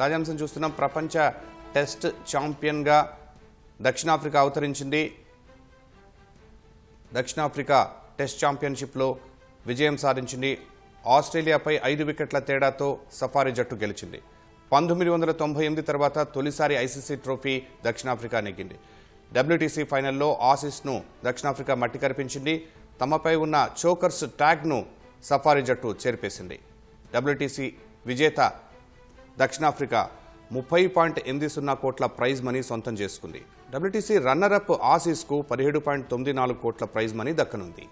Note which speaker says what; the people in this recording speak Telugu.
Speaker 1: తాజాంశం చూస్తున్నాం. ప్రపంచ టెస్ట్ ఛాంపియన్గా దక్షిణాఫ్రికా అవతరించింది. దక్షిణాఫ్రికా టెస్ట్ ఛాంపియన్షిప్లో విజయం సాధించింది. ఆస్ట్రేలియాపై ఐదు వికెట్ల తేడాతో సఫారీ జట్టు గెలిచింది. పంతొమ్మిది వందల తొంభై ఎనిమిది తర్వాత తొలిసారి ఐసీసీ ట్రోఫీ దక్షిణాఫ్రికా నెగ్గింది. డబ్ల్యూటీసీ ఫైనల్లో ఆసిస్ను దక్షిణాఫ్రికా మట్టి కరిపించింది. తమపై ఉన్న చోకర్స్ ట్యాగ్ను సఫారీ జట్టు చేర్పేసింది. డబ్ల్యూటీసీ విజేత దక్షిణాఫ్రికా ముప్పై పాయింట్ ఎనిమిది సున్నా కోట్ల ప్రైజ్ మనీ సొంతం చేసుకుంది. డబ్ల్యూటీసీ రన్నరప్ ఆసీస్కు పదిహేడు పాయింట్ తొమ్మిది నాలుగు కోట్ల ప్రైజ్ మనీ దక్కనుంది.